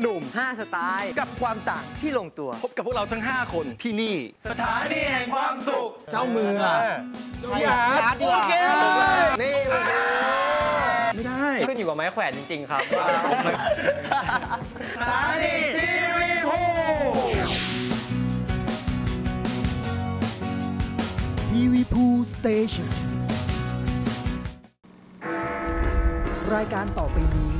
หนุ่ม 5 สไตล์ กับความต่างที่ลงตัว พบกับพวกเราทั้ง 5 คนที่นี่ สถานีแห่งความสุข เจ้ามืออะพี่อาร์ตโอเคนี่มันคือไม่ได้ขึ้นอยู่กับไม้แขวนจริง ๆ ครับสถานีทีวีภูทีวีพูสเตชันรายการต่อไปนี้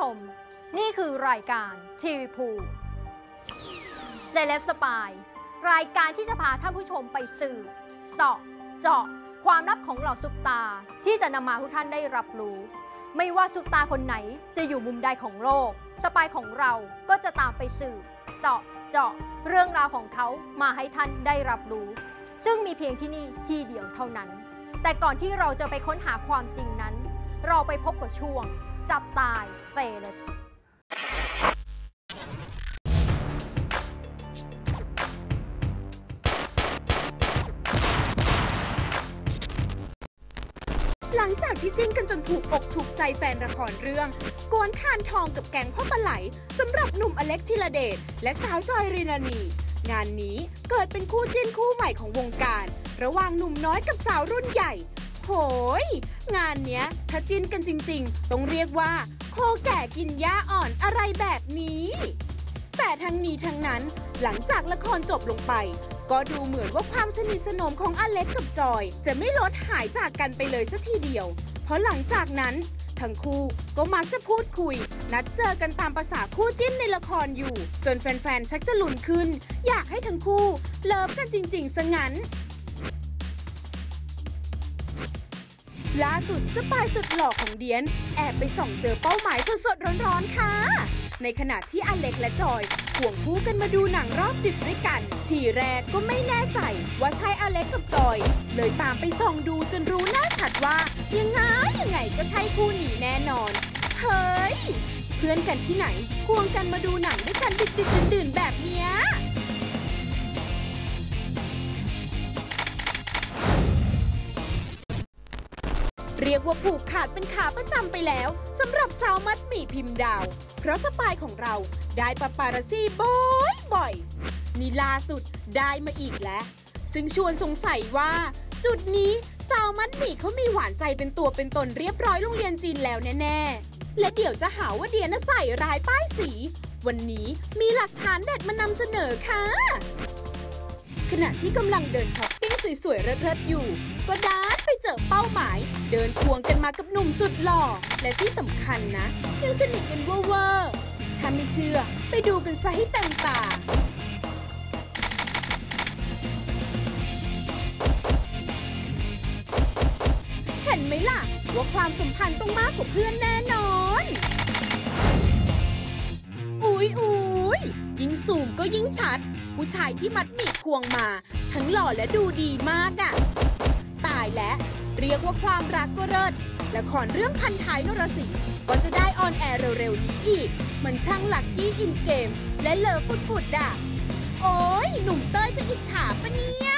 ชม นี่คือรายการทีวีพูเซเลบสปายรายการที่จะพาท่านผู้ชมไปสืบเสาะเจาะ ความลับของเหล่าซุปตา ที่จะนำมาทุกท่านได้รับรู้ ไม่ว่าซุปตาคนไหนจะอยู่มุมใดของโลก สปายของเราก็จะตามไปสืบเสาะเจาะ เรื่องราวของเขามาให้ท่านได้รับรู้ ซึ่งมีเพียงที่นี่ที่เดียวเท่านั้น แต่ก่อนที่เราจะไปค้นหาความจริงนั้น เราไปพบกับช่วง จับตายเซเลบหลังจากที่จิ้นกันจนถูกอกถูกใจแฟนละครเรื่องโกวนคานทองกับแกงพ่อปลาไหลสำหรับหนุ่มอเล็กธีระเดชและสาวจอยรินานี งานนี้เกิดเป็นคู่จิ้นคู่ใหม่ของวงการ ระหว่างหนุ่มน้อยกับสาวรุ่นใหญ่ โหย งานเนี้ย ถ้าจิ้นกันจริงๆ ต้องเรียกว่า โคแก่กินหญ้าอ่อนอะไรแบบนี้ แต่ทั้งนี้ทั้งนั้นหลังจากละครจบลงไป ก็ดูเหมือนว่าความสนิทสนมของอเล็กกับจอย จะไม่ลดหายจากกันไปเลยสักทีเดียว เพราะหลังจากนั้น ทั้งคู่ก็มักจะพูดคุย นัดเจอกันตามภาษาคู่จิ้นในละครอยู่ จนแฟนๆชักจะหลุนขึ้น อยากให้ทั้งคู่เลิฟกันจริงๆซะงั้น ล่าสุดสปายสุดหล่อของเดียน แอบไปส่องเจอเป้าหมายสดๆร้อนๆค่ะ ในขณะที่อเล็กและจอยห่วงคู่กันมาดูหนังรอบดึกด้วยกัน ทีแรกก็ไม่แน่ใจว่าใช่อเล็กกับจอย เลยตามไปส่องดูจนรู้แน่ชัดว่า ยังไงยังไงก็ใช่คู่นี้แน่นอน เฮ้ย เพื่อนกันที่ไหนควงกันมาดูหนังด้วยกันดึกๆดื่นๆแบบเนี้ย กว่าผูกขาดเป็นขาประจำไปแล้วสำหรับสาวมัดหมี่พิมพ์ดาว เพราะสปายของเราได้ปาปาราซี่บ่อยบ่อยนี่ล่าสุดได้มาอีกแล้ว ซึ่งชวนสงสัยว่า จุดนี้สาวมัดหมี่เขามีหวานใจเป็นตัวเป็นตนเรียบร้อยโรงเรียนจีนแล้วแน่ๆ และเดี๋ยวจะหาว่าเดียนะใส่ร้ายป้ายสี วันนี้มีหลักฐานเด็ดมานำเสนอค่ะขณะที่กำลังเดินช้อปปิ้งสวยๆเลิศๆอยู่ ก็ด้าน ไปเจอเป้าหมาย เดินควงกันมากับหนุ่มสุดหล่อ และที่สำคัญนะยังสนิทกันเวอร์ๆถ้าไม่เชื่อ ไปดูกันซะให้เต็มตาเห็นไหมล่ะ ว่าความสัมพันธ์ต้องมากกว่าเพื่อนแน่นอน อุ๊ยอุ๊ยยิ่งสูงก็ยิ่งชัด ผู้ชายที่มัดหมี่ควงมา ทั้งหล่อและดูดีมากอะ่ะ และเรียกว่าความรักก็เลิศละครเรื่องพันท้ายนรสิงห์ก็จะได้ออนแอร์เร็วๆนี้อีก มันช่างหลักยี่อินเกม และเลอฟุดๆอะ โอ้ยหนุ่มเต้ยจะอิจฉาปะเนี่ย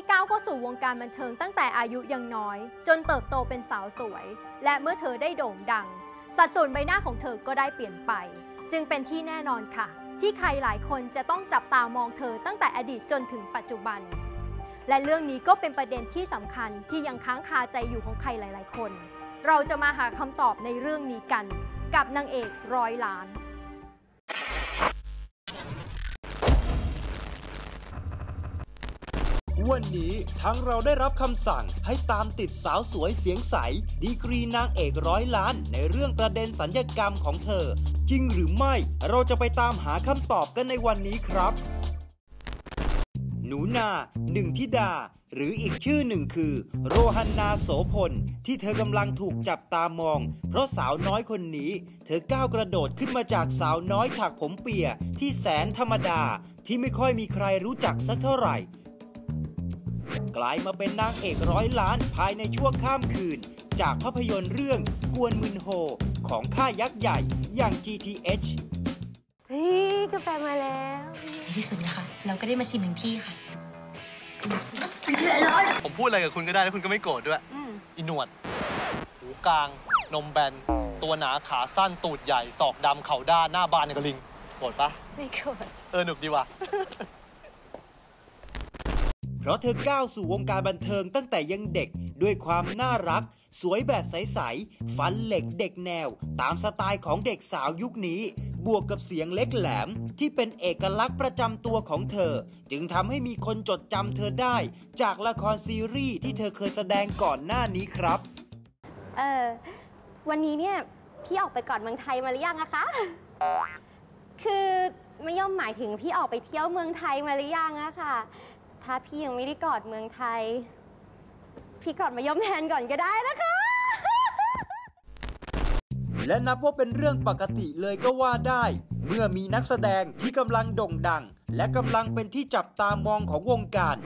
ที่ก้าวเข้าสู่วงการบันเทิงตั้งแต่อายุยังน้อย จนเติบโตเป็นสาวสวย และเมื่อเธอได้โด่งดัง สัดส่วนใบหน้าของเธอก็ได้เปลี่ยนไป จึงเป็นที่แน่นอนค่ะ ที่ใครหลายคนจะต้องจับตามองเธอตั้งแต่อดีตจนถึงปัจจุบัน และเรื่องนี้ก็เป็นประเด็นที่สำคัญที่ยังค้างคาใจอยู่ของใครหลาย ๆ คน เราจะมาหาคำตอบในเรื่องนี้กัน กับนางเอกร้อยล้าน วันนี้ทั้งเราได้รับคำสั่งให้ตามติดสาวสวยเสียงใส ดีกรีนางเอกร้อยล้าน ในเรื่องประเด็นสัญญกรรมของเธอ จริงหรือไม่ เราจะไปตามหาคำตอบกันในวันนี้ครับ หนูนาหนึ่งทิดา หรืออีกชื่อหนึ่งคือ โรฮันนาโสพล ที่เธอกำลังถูกจับตามอง เพราะสาวน้อยคนนี้ เธอก้าวกระโดดขึ้นมาจากสาวน้อยถักผมเปียที่แสนธรรมดาที่ไม่ค่อยมีใครรู้จักสักเท่าไหร่ กลายมาเป็นนางเอกร้อยล้านภายในชั่วข้ามคืน จากภาพยนตร์เรื่องกวนมึนโฮ ของค่ายยักษ์ใหญ่อย่าง GTH เฮ้ยกาแฟมาแล้วในที่สุดนะคะ เราก็ได้มาชิมถึงที่ค่ะผมพูดอะไรกับคุณก็ได้แล้วคุณก็ไม่โกรธด้วยอีหนวด หูกลาง นมแบน ตัวหนาขาสั้นตูดใหญ่ ศอกดำเข่าด้านหน้าบานอย่างกับลิง โกรธปะไม่โกรธ เออหนุกดีว่ะเพ ราะเธอก้าวสู่วงการบันเทิงตั้งแต่ยังเด็กด้วยความน่ารัก สวยแบบใสๆฟันเหล็กเด็กแนว ตามสไตล์ของเด็กสาวยุคนี้ บวกกับเสียงเล็กแหลม ที่เป็นเอกลักษณ์ประจำตัวของเธอ จึงทำให้มีคนจดจำเธอได้ จากละครซีรีส์ที่เธอเคยแสดงก่อนหน้านี้ครับ เออวันนี้เนี่ยพี่ออกไปก่อนเมืองไทยมาหรือยังอะคะ คือไม่ย่อมหมายถึงพี่ออกไปเที่ยวเมืองไทยมาหรือยังอะค่ะ ถ้าพี่ยังไม่ได้กอดเมืองไทย พี่กอดมายอมแทนก่อนก็ได้นะคะ และนับว่าเป็นเรื่องปกติเลยก็ว่าได้ เมื่อมีนักแสดงที่กำลังโด่งดัง และกำลังเป็นที่จับตามองของวงการ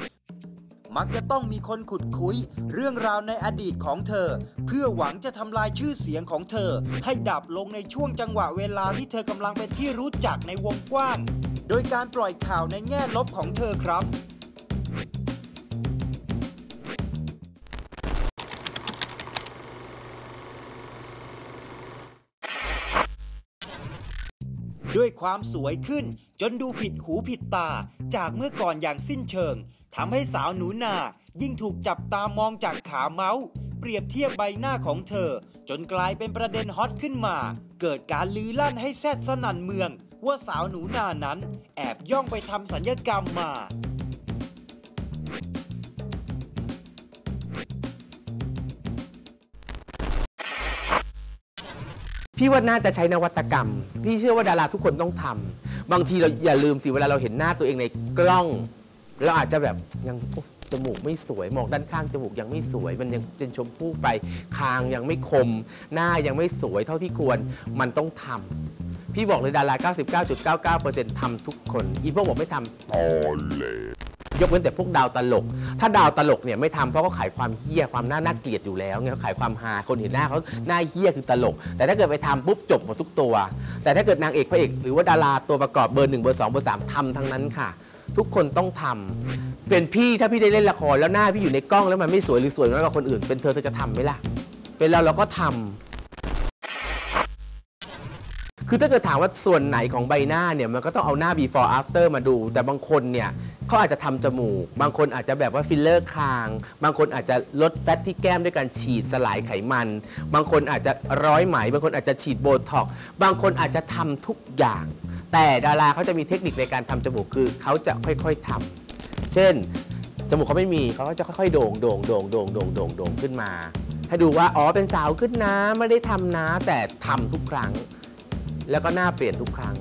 มักจะต้องมีคนขุดคุย เรื่องราวในอดีตของเธอ เพื่อหวังจะทำลายชื่อเสียงของเธอ ให้ดับลงในช่วงจังหวะเวลาที่เธอกำลังเป็นที่รู้จักในวงกว้าง โดยการปล่อยข่าวในแง่ลบของเธอครับ ด้วยความสวยขึ้นจนดูผิดหูผิดตา จากเมื่อก่อนอย่างสิ้นเชิงทำให้สาวหนูนายิ่งถูกจับตามองจากขาเมาส์ เปรียบเทียบใบหน้าของเธอ จนกลายเป็นประเด็นฮอตขึ้นมา เกิดการลือลั่นให้แซดสนั่นเมือง ว่าสาวหนูนานั้น แอบย่องไปทำสัญญกรรมมา พี่ว่าน่าจะใช้นวัตกรรม พี่เชื่อว่าดาราทุกคนต้องทำบางทีเราอย่าลืมสิเวลาเราเห็นหน้าตัวเองในกล้อง เราอาจจะแบบยังจมูกไม่สวยมองด้านข้างจมูกยังไม่สวย มันยังเป็นชมพู่ไปคางยังไม่คม หน้ายังไม่สวยเท่าที่ควรมันต้องทำพี่บอกเลยดารา 99.99%ทำทุกคน อีพวกบอกไม่ทำตอเลย กเว้นแต่พวกดาวตลก ถ้าดาวตลกเนี่ยไม่ทำเพราะเขาขายความเฮี้ยความน่าน่าเกลียดอยู่แล้วไงเขาขายความฮาคนเห็นหน้าเขาหน้าเฮี้ยคือตลก แต่ถ้าเกิดไปทำปุ๊บจบหมดทุกตัว แต่ถ้าเกิดนางเอกพระเอกหรือว่าดาราตัวประกอบเบอร์หนึ่งเบอร์สองเบอร์สามทำทั้งนั้นค่ะ ทุกคนต้องทำเป็นพี่ถ้าพี่ได้เล่นละครแล้วหน้าพี่อยู่ในกล้องแล้วมันไม่สวยหรือสวยน้อยกว่าคนอื่น เป็นเธอเธอจะทำไหมล่ะ เป็นเราเราก็ทำ คือถ้าเกิดถามว่าส่วนไหนของใบหน้าเนี่ยมันก็ต้องเอาหน้า before after มาดู แต่บางคนเนี่ย เขาอาจจะทำจมูก บางคนอาจจะแบบว่าฟิลเลอร์คาง บางคนอาจจะลดแฟตที่แก้มด้วยการฉีดสลายไขมัน บางคนอาจจะร้อยไหม บางคนอาจจะฉีดโบท็อกบางคนอาจจะทำทุกอย่าง แต่ดาราเขาจะมีเทคนิคในการทำจมูกคือเขาจะค่อยๆทำเช่นจมูกเขาไม่มีเขาก็จะค่อยๆโด่งโด่งโด่งโด่งโด่งโด่งโด่งขึ้นมาให้ดูว่าอ๋อเป็นสาวขึ้นนะไม่ได้ทำนะ แต่ทำทุกครั้ง แล้วก็หน้าเปลี่ยนทุกครั้ง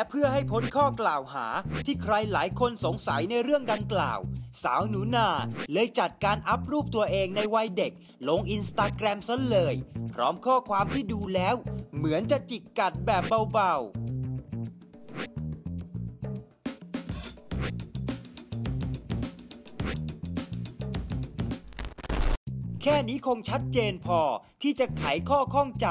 และเพื่อให้พ้นข้อกล่าวหาที่ใครหลายคนสงสัยในเรื่องดังกล่าว สาวหนูนาเลยจัดการอัพรูปตัวเองในวัยเด็ก ลงอินสตาแกรมซะเลย พร้อมข้อความที่ดูแล้ว เหมือนจะจิกกัดแบบเบาๆแค่นี้คงชัดเจนพอที่จะไขข้อข้องใจ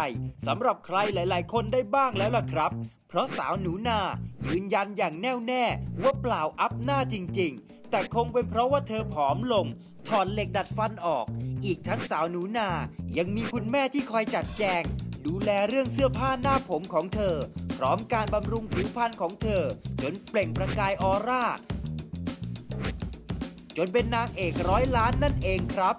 สำหรับใครหลาย ๆ คนได้บ้างแล้วล่ะครับ เพราะสาวหนูนายืนยันอย่างแน่วแน่ว่าเปล่าอัพหน้าจริง ๆ แต่คงเป็นเพราะว่าเธอผอมลง ถอดเหล็กดัดฟันออก อีกทั้งสาวหนูนายังมีคุณแม่ที่คอยจัดแจง ดูแลเรื่องเสื้อผ้าหน้าผมของเธอ พร้อมการบำรุงผิวพรรณของเธอ จนเปล่งประกายออร่า จนเป็นนางเอกร้อยล้านนั่นเองครับ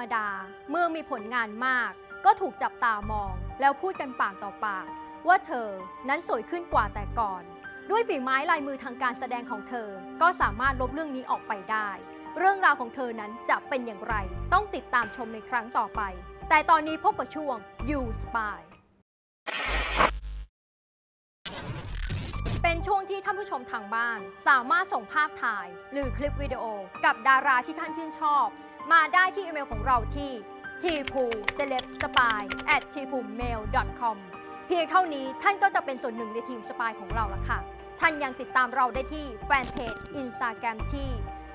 รมดา เมื่อมีผลงานมาก ก็ถูกจับตามอง แล้วพูดกันปากต่อปาก ว่าเธอนั้นสวยขึ้นกว่าแต่ก่อน ด้วยฝีไม้ลายมือทางการแสดงของเธอ ก็สามารถลบเรื่องนี้ออกไปได้ เรื่องราวของเธอนั้นจะเป็นอย่างไร ต้องติดตามชมในครั้งต่อไป แต่ตอนนี้พบกับช่วง You Spy เป็นช่วงที่ท่านผู้ชมทางบ้าน สามารถส่งภาพถ่าย หรือคลิปวิดีโอ กับดาราที่ท่านชื่นชอบ มาได้ที่อีเมลของเราที่ t p o c e l e b s p y at t p o m a i l com เพียงเท่านี้ท่านก็จะเป็นส่วนหนึ่งในทีมสปายของเราล้วค่ะ ท่านยังติดตามเราได้ที่แฟนเพจ Instagram ที่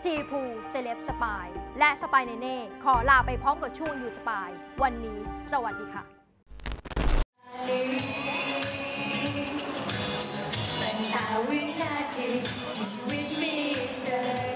t p o c e l e b s p y และสปายเนเน่ขอลาไปพร้อมกับช่วงอยู่สปายวันนี้ สวัสดีค่ะ ตั้งแต่วินาทีที่ชีวิตมีเธอ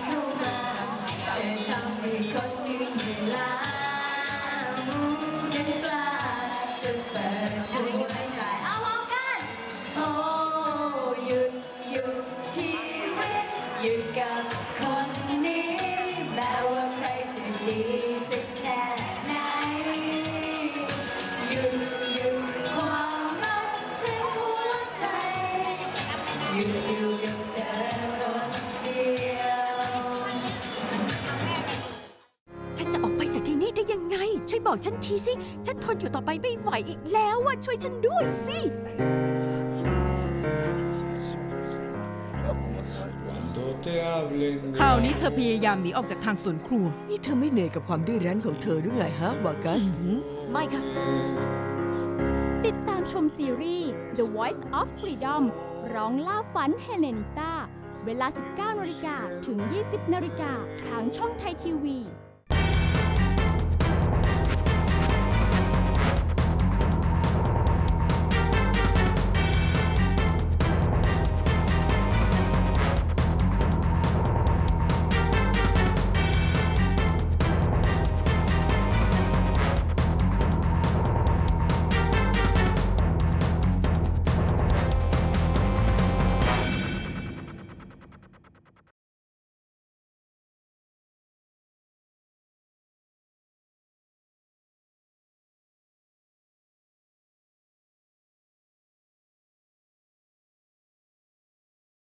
บอกฉันทีสิ ฉันทนอยู่ต่อไปไม่ไหวอีกแล้วอะช่วยฉันด้วยสิคราวนี้เธอพยายามหนีออกจากทางสวนครัว นี่เธอไม่เหนื่อยกับความดื้อรั้นของเธอหรือไงฮะวากัส ไม่ค่ะ ติดตามชมซีรีส์ The Voice of Freedom ร้องล่าฝันเฮเลนิต้า เวลา 19นาฬิกาถึง 20นาฬิกาทางช่องไทยทีวี